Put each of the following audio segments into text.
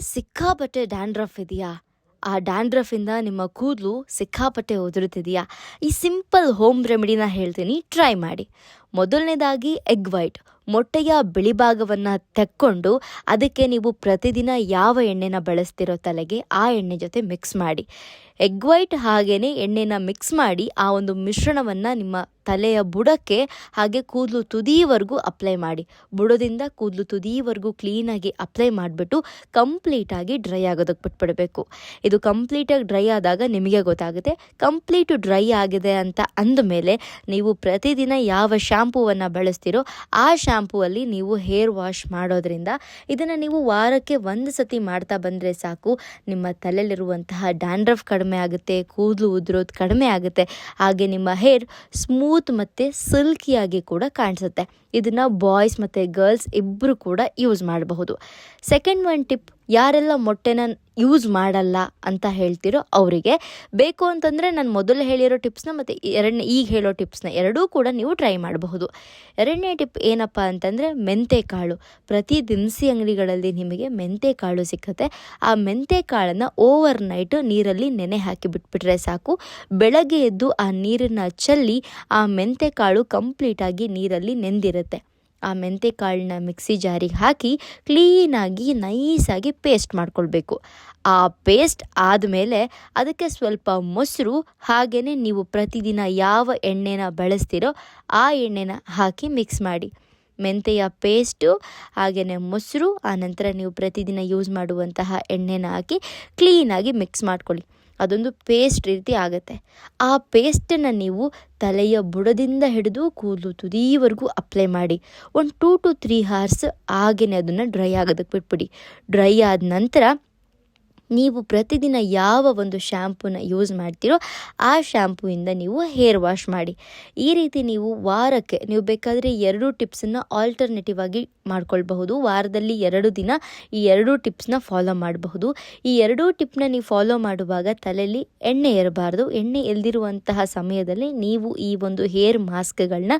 ಸಿಕ್ಕಾಪಟ್ಟೆ ಡ್ಯಾಂಡ್ರಫ್ ಇದೆಯಾ? ಆ ಡ್ಯಾಂಡ್ರಫಿಂದ ನಿಮ್ಮ ಕೂದಲು ಸಿಕ್ಕಾಪಟ್ಟೆ ಉದುರುತ್ತಿದೆಯಾ? ಈ ಸಿಂಪಲ್ ಹೋಮ್ ರೆಮಿಡಿನ ಹೇಳ್ತೀನಿ, ಟ್ರೈ ಮಾಡಿ. ಮೊದಲನೇದಾಗಿ ಎಗ್ ವೈಟ್. ಮೊಟ್ಟೆಯ ಬಿಳಿ ಭಾಗವನ್ನು ತೆಕ್ಕೊಂಡು ಅದಕ್ಕೆ ನೀವು ಪ್ರತಿದಿನ ಯಾವ ಎಣ್ಣೆನ ಬಳಸ್ತಿರೋ ತಲೆಗೆ ಆ ಎಣ್ಣೆ ಜೊತೆ ಮಿಕ್ಸ್ ಮಾಡಿ. ಎಗ್ ವೈಟ್ ಹಾಗೇನೆ ಎಣ್ಣೆನ ಮಿಕ್ಸ್ ಮಾಡಿ ಆ ಒಂದು ಮಿಶ್ರಣವನ್ನು ನಿಮ್ಮ ತಲೆಯ ಬುಡಕ್ಕೆ ಹಾಗೆ ಕೂದಲು ತುದಿವರೆಗೂ ಅಪ್ಲೈ ಮಾಡಿ. ಬುಡದಿಂದ ಕೂದಲು ತುದಿವರೆಗೂ ಕ್ಲೀನಾಗಿ ಅಪ್ಲೈ ಮಾಡಿಬಿಟ್ಟು ಕಂಪ್ಲೀಟಾಗಿ ಡ್ರೈ ಆಗೋದಕ್ಕೆ ಬಿಟ್ಬಿಡಬೇಕು. ಇದು ಕಂಪ್ಲೀಟಾಗಿ ಡ್ರೈ ಆದಾಗ ನಿಮಗೆ ಗೊತ್ತಾಗುತ್ತೆ ಕಂಪ್ಲೀಟು ಡ್ರೈ ಆಗಿದೆ ಅಂತ ಅಂದಮೇಲೆ ನೀವು ಪ್ರತಿದಿನ ಯಾವ ಶ್ಯಾಂಪೂವನ್ನು ಬಳಸ್ತೀರೋ ಆ ಶ್ಯಾಂಪೂವಲ್ಲಿ ನೀವು ಹೇರ್ ವಾಶ್ ಮಾಡೋದ್ರಿಂದ ಇದನ್ನು ನೀವು ವಾರಕ್ಕೆ ಒಂದು ಸತಿ ಮಾಡ್ತಾ ಬಂದರೆ ಸಾಕು. ನಿಮ್ಮ ತಲೆಯಲ್ಲಿರುವಂತಹ ಡ್ಯಾಂಡ್ರಫ್ ಕಡಿಮೆ ಆಗುತ್ತೆ, ಕೂದಲು ಉದುರೋದು ಕಡಿಮೆ ಆಗುತ್ತೆ. ಹಾಗೆ ನಿಮ್ಮ ಹೇರ್ ಸ್ಮೂತ್ ಮತ್ತು ಸಿಲ್ಕಿಯಾಗಿ ಕೂಡ ಕಾಣಿಸುತ್ತೆ. ಇದನ್ನು ಬಾಯ್ಸ್ ಮತ್ತು ಗರ್ಲ್ಸ್ ಇಬ್ಬರು ಕೂಡ ಯೂಸ್ ಮಾಡಬಹುದು. ಸೆಕೆಂಡ್ ಒನ್ ಟಿಪ್ ಯಾರೆಲ್ಲ ಮೊಟ್ಟೆನ ಯೂಸ್ ಮಾಡಲ್ಲ ಅಂತ ಹೇಳ್ತಿರೋ ಅವರಿಗೆ ಬೇಕು ಅಂತಂದರೆ ನಾನು ಮೊದಲು ಹೇಳಿರೋ ಟಿಪ್ಸ್ನ ಮತ್ತು ಎರಡನೇ ಈಗ ಹೇಳೋ ಟಿಪ್ಸ್ನ ಎರಡೂ ಕೂಡ ನೀವು ಟ್ರೈ ಮಾಡಬಹುದು. ಎರಡನೇ ಟಿಪ್ ಏನಪ್ಪ ಅಂತಂದರೆ ಮೆಂತೆ ಕಾಳು ಪ್ರತಿ ದಿನಸಿ ಅಂಗಡಿಗಳಲ್ಲಿ ನಿಮಗೆ ಮೆಂತೆ ಕಾಳು ಸಿಕ್ಕತ್ತೆ. ಆ ಮೆಂತೆ ಕಾಳನ್ನು ಓವರ್ ನೈಟ್ ನೀರಲ್ಲಿ ನೆನೆ ಹಾಕಿ ಬಿಟ್ಬಿಟ್ರೆ ಸಾಕು. ಬೆಳಗ್ಗೆ ಎದ್ದು ಆ ನೀರನ್ನು ಚಲ್ಲಿ ಆ ಮೆಂತೆ ಕಾಳು ಕಂಪ್ಲೀಟಾಗಿ ನೀರಲ್ಲಿ ನೆಂದಿರುತ್ತೆ. ಆ ಮೆಂತೆ ಕಾಳನ್ನ ಮಿಕ್ಸಿ ಜಾರಿಗೆ ಹಾಕಿ ಕ್ಲೀನಾಗಿ ನೈಸಾಗಿ ಪೇಸ್ಟ್ ಮಾಡ್ಕೊಳ್ಬೇಕು. ಆ ಪೇಸ್ಟ್ ಆದಮೇಲೆ ಅದಕ್ಕೆ ಸ್ವಲ್ಪ ಮೊಸರು ಹಾಗೆಯೇ ನೀವು ಪ್ರತಿದಿನ ಯಾವ ಎಣ್ಣೆನ ಬಳಸ್ತೀರೋ ಆ ಎಣ್ಣೆನ ಹಾಕಿ ಮಿಕ್ಸ್ ಮಾಡಿ. ಮೆಂತೆಯ ಪೇಸ್ಟು ಹಾಗೆಯೇ ಮೊಸರು, ಆನಂತರ ನೀವು ಪ್ರತಿದಿನ ಯೂಸ್ ಮಾಡುವಂತಹ ಎಣ್ಣೆನ ಹಾಕಿ ಕ್ಲೀನಾಗಿ ಮಿಕ್ಸ್ ಮಾಡ್ಕೊಳ್ಳಿ. ಅದೊಂದು ಪೇಸ್ಟ್ ರೀತಿ ಆಗುತ್ತೆ. ಆ ಪೇಸ್ಟನ್ನು ನೀವು ತಲೆಯ ಬುಡದಿಂದ ಹಿಡಿದು ಕೂದಲು ತುದಿವರೆಗೂ ಅಪ್ಲೈ ಮಾಡಿ. ಒಂದು ಟೂ ಟು ತ್ರೀ ಹಾರ್ಸ್ ಹಾಗೆಯೇ ಅದನ್ನು ಡ್ರೈ ಆಗೋದಕ್ಕೆ ಬಿಟ್ಬಿಡಿ. ಡ್ರೈ ಆದ ನಂತರ ನೀವು ಪ್ರತಿದಿನ ಯಾವ ಒಂದು ಶ್ಯಾಂಪೂನ ಯೂಸ್ ಮಾಡ್ತೀರೋ ಆ ಶ್ಯಾಂಪೂಯಿಂದ ನೀವು ಹೇರ್ ವಾಶ್ ಮಾಡಿ. ಈ ರೀತಿ ನೀವು ವಾರಕ್ಕೆ ನೀವು ಬೇಕಾದರೆ ಎರಡು ಟಿಪ್ಸನ್ನು ಆಲ್ಟರ್ನೇಟಿವ್ ಆಗಿ ಮಾಡ್ಕೊಳ್ಬಹುದು. ವಾರದಲ್ಲಿ ಎರಡು ದಿನ ಈ ಎರಡೂ ಟಿಪ್ಸ್ನ ಫಾಲೋ ಮಾಡಬಹುದು. ಈ ಎರಡೂ ಟಿಪ್ನ ನೀವು ಫಾಲೋ ಮಾಡುವಾಗ ತಲೆಯಲ್ಲಿ ಎಣ್ಣೆ ಇರಬಾರ್ದು ಎಣ್ಣೆ ಎಲ್ದಿರುವಂತಹ ಸಮಯದಲ್ಲಿ ನೀವು ಈ ಒಂದು ಹೇರ್ ಮಾಸ್ಕ್ಗಳನ್ನ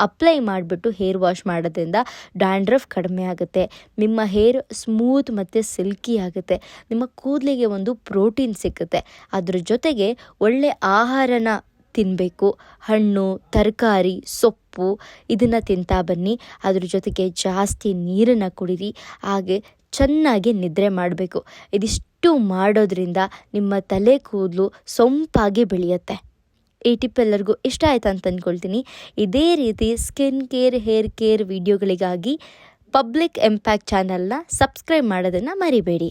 ಅಪ್ಲೈ ಮಾಡಿಬಿಟ್ಟು ಹೇರ್ ವಾಶ್ ಮಾಡೋದ್ರಿಂದ ಡ್ಯಾಂಡ್ರಫ್ ಕಡಿಮೆ ಆಗುತ್ತೆ. ನಿಮ್ಮ ಹೇರ್ ಸ್ಮೂತ್ ಮತ್ತು ಸಿಲ್ಕಿ ಆಗುತ್ತೆ. ನಿಮ್ಮ ಕೂದಲಿಗೆ ಒಂದು ಪ್ರೋಟೀನ್ ಸಿಕ್ಕುತ್ತೆ. ಅದ್ರ ಜೊತೆಗೆ ಒಳ್ಳೆ ಆಹಾರನ ತಿನ್ನಬೇಕು ಹಣ್ಣು, ತರಕಾರಿ, ಸೊಪ್ಪು ಇದನ್ನು ತಿಂತಾ ಬನ್ನಿ. ಅದ್ರ ಜೊತೆಗೆ ಜಾಸ್ತಿ ನೀರನ್ನು ಕುಡೀರಿ. ಹಾಗೆ ಚೆನ್ನಾಗಿ ನಿದ್ರೆ ಮಾಡಬೇಕು. ಇದಿಷ್ಟು ಮಾಡೋದ್ರಿಂದ ನಿಮ್ಮ ತಲೆ ಕೂದಲು ಸೊಂಪಾಗಿ ಬೆಳೆಯುತ್ತೆ. ಈ ಟಿಪ್ ಎಲ್ಲರಿಗೂ ಇಷ್ಟ ಆಯ್ತು ಅಂತ ಅಂದ್ಕೊಳ್ತೀನಿ ಇದೇ ರೀತಿ ಸ್ಕಿನ್ ಕೇರ್, ಹೇರ್ ಕೇರ್ ವಿಡಿಯೋಗಳಿಗಾಗಿ ಪಬ್ಲಿಕ್ ಇಂಪ್ಯಾಕ್ಟ್ ಚಾನಲ್ನ ಸಬ್ಸ್ಕ್ರೈಬ್ ಮಾಡೋದನ್ನು ಮರಿಬೇಡಿ.